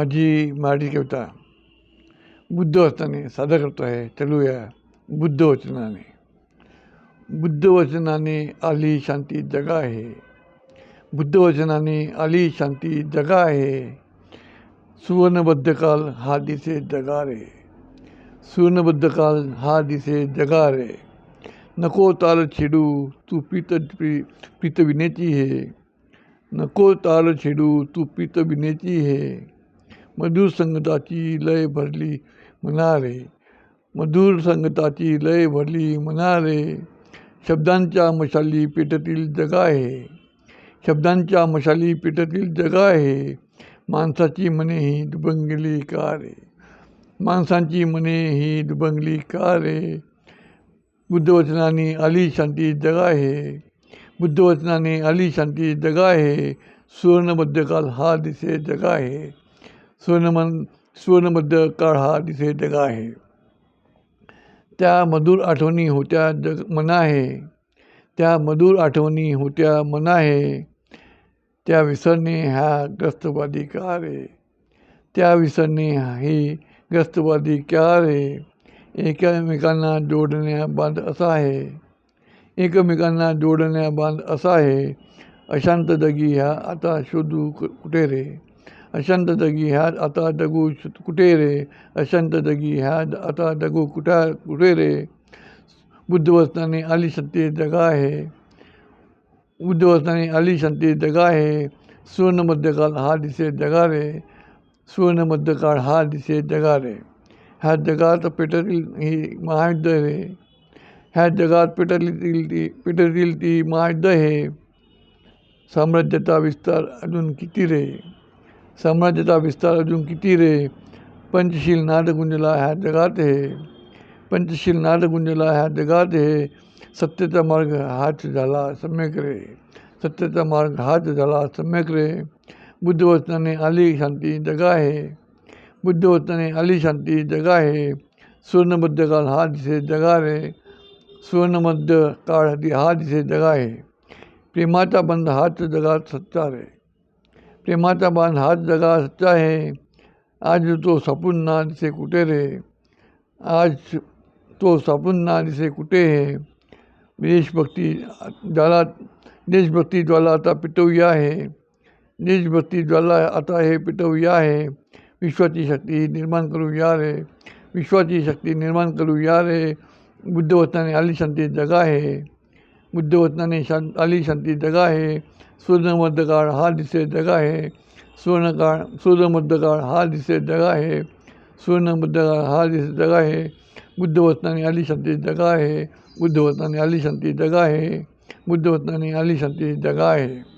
माझी मराठी कविता, बुद्ध असताना सादर करतो आहे, चलूया बुद्ध वचनाने. बुद्ध वचनाने आली शांती, जगा आहे. बुद्ध वचनाने आली शांती, जगा आहे. सुवर्णबद्ध काल, हा दिसे जगा रे. सुवर्णबद्ध काल, हा दिसे जगा रे. नको ताल छेडू, तू पीत प्रीत विनेची हे. नको ताल छेडू, तू पीत विनेची हे. मधुर संगताची लय भरली मनारे, मधुर संगताची लय भरली मनारे, शब्दांच्या मशाली पेटतील जगा आहे शब्दांच्या मशाली पेटतील जगा आहे माणसाची मने ही दुबंगली का रे माणसांची मने ही दुबंगली का रे बुद्धवचनाने आली शांती जगा आहे बुद्धवचनाने आली शांती जगा आहे सुवर्णबद्ध काल हा दिसे जगा आहे सुवर्णमन सुवर्णबद्ध काळ हा दिसे जगा आहे. त्या मधुर आठवणी होत्या जग मना आहे. त्या मधुर आठवणी होत्या मना आहे. त्या विसरणे ह्या ग्रस्तवादी का रे? त्या विसरणे ही ग्रस्तवादी क्या रे? एकमेकांना जोडण्या बांध असा आहे. एकमेकांना जोडण्या बांध असा आहे. अशांत जगी ह्या आता शोधू कुठे रे? अशांत जगी ह्या आता जगू कुठे रे अशांत जगी ह्या आता जगू कुठा कुठे रे बुद्धवचनाने आली सत्य जगा आहे बुद्धवचनाने आली शांती जगा आहे सुवर्णमध्यकाळ हा दिसे जगा रे। सुवर्णमध्यकाळ हा दिसे जगा रे। ह्या जगात पेटतील ही महायुद्ध रे। ह्या जगात पेटतील ती पेटतील ती महायुद्ध हे। साम्राज्याचा विस्तार अजून किती रे? साम्राज्याचा विस्तार अजून किती रे पंचशील नाद गुंजला ह्या जगात हे। पंचशील नाद गुंजला जगात हे। सत्याचा मार्ग हाच झाला सम्यक रे सत्याचा मार्ग हाच झाला सम्यक रे बुद्धवचनाने आली शांती जगा आहे बुद्धवचनाने आली शांती जगा आहे सुवर्णबद्ध काळ हा दिसे जगा रे सुवर्णमध्य काळ हा दिसे जगा आहे प्रेमाचा बंध हाच जगात सच्चा रे प्रेमाचा बाँध हाच जगा सच्चा आहे आज तो सापून ना दिसे कुठे रे। आज तो सापून ना दिसे कुठे हे। देशभक्ती ज्वाला देशभक्ती ज्वाला आता पेटवूया आहे देशभक्ती ज्वाला आता हे पेटवूया आहे विश्वाची शक्ती निर्माण करूया रे विश्वाची शक्ती निर्माण करूया रे बुद्धवचनाने आली शांती जगा आहे बुद्धवचनाने शां आली शांती जगा आहे सूर्यमध्यकाळ हा दिसे जगा आहे सुवर्णकाळ सूर्यमध्यकाळ हा दिसे जगा आहे सुवर्णमध्यकाळ हा दिसे जगा आहे बुद्धवतनाने आली शांती जगा आहे बुद्धवतनाने आली शांती जगा आहे बुद्धवतनाने आली शांती जगा आहे